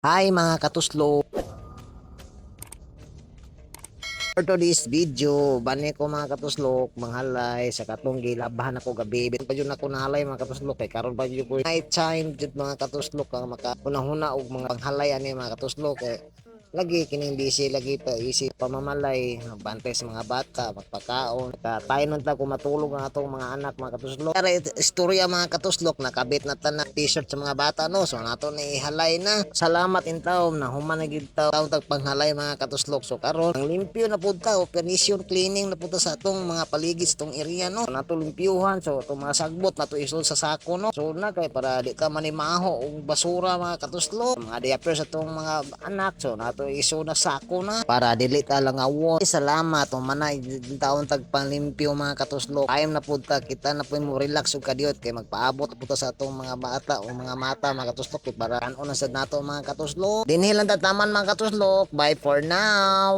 Hi mga katuslo. For today's video, bani ko mga katuslok, manghalay sa katong gilabahan ako gabi. Ben pa yun ako nahalay mga katuslok kay karon pa yun ko night time jud mga katuslok ang maka huna og mga panghalay ani mga katuslok kay lagi kining lagi pa isip pamamalay bantay sa mga bata magpakaon. Ka tayo nun ta kung ang atong mga anak mga katuslok. Kaya istorya mga katuslok nakabit na ta t-shirt sa mga bata no? So nato na ihalay na. Salamat na human na gid taw taw tag panghalay mga katuslok. So karon ang limpyo na pud ta operation cleaning na pud sa atong mga paligid sa area no? So, nato limpyuhan so itong mga sagbot nato isul sa sako no? So na kay para di ka manimaho og basura mga katuslok. Mga diaper sa atong mga anak. So nato iso na sako na. Para dili ta lang awon salamat o manay taon tag panlimpyo mga katuslok. Ayam na pud ta kita na pud mo relax ug kadiot kay magpaabot pud ta sa atong mga bata o mga mata mga katuslok. Kay para kanon sad nato mga katuslok? Dinhi lang tataman mga katuslok. Bye for now